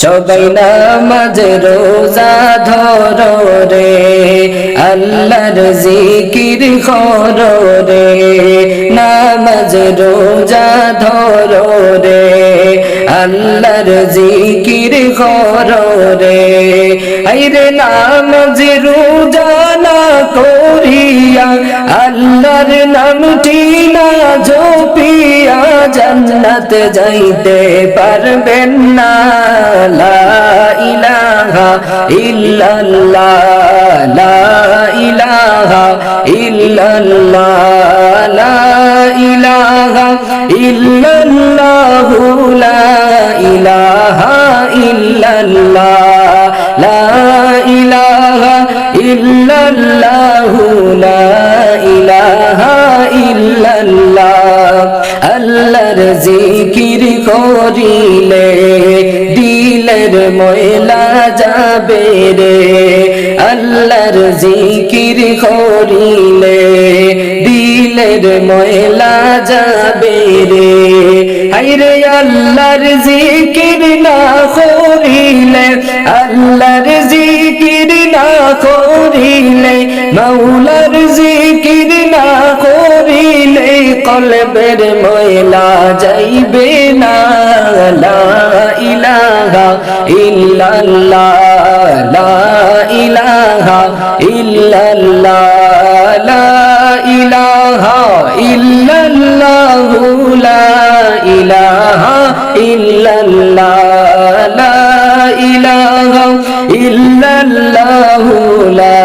সবাই নামাজ রোজা ধর রে, আল্লাহর জিকির কর রে, নামাজ রোজা ধর রে, আল্লাহর জিকির কর রে। আইরে নামাজ রোজা নামটি না জপিয়া জান্নাত যাইতে পারবেন না। লা ইলাহা ইল্লাল্লাহ, লা ইলাহা ইল্লাল্লাহ, লা ইলাহা ইল্লাল্লাহ, লা ইলাহা ইল্লাল্লাহ, লা ইলাহা ইল্লাল্লাহ। আল্লাহর জিকির করিলে দিলের ময়লা যাবে রে। আল্লাহর জিকির করিলে দিলের ময়লা যাবে রে। হাইরে আল্লাহর জিকির না করিলে, আল্লাহর জিকির না করিলে, মাওলার জিকির কলবের ময়লা যাইবে না। লা ইলাহা ইল্লাল্লাহ, লা ইলাহা ইল্লাল্লাহ, লা ইলাহা ইল্লাল্লাহ, লা ইলাহা ইল্লাল্লাহ, লা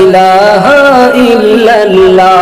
ইলাহা ইল্লাল্লাহ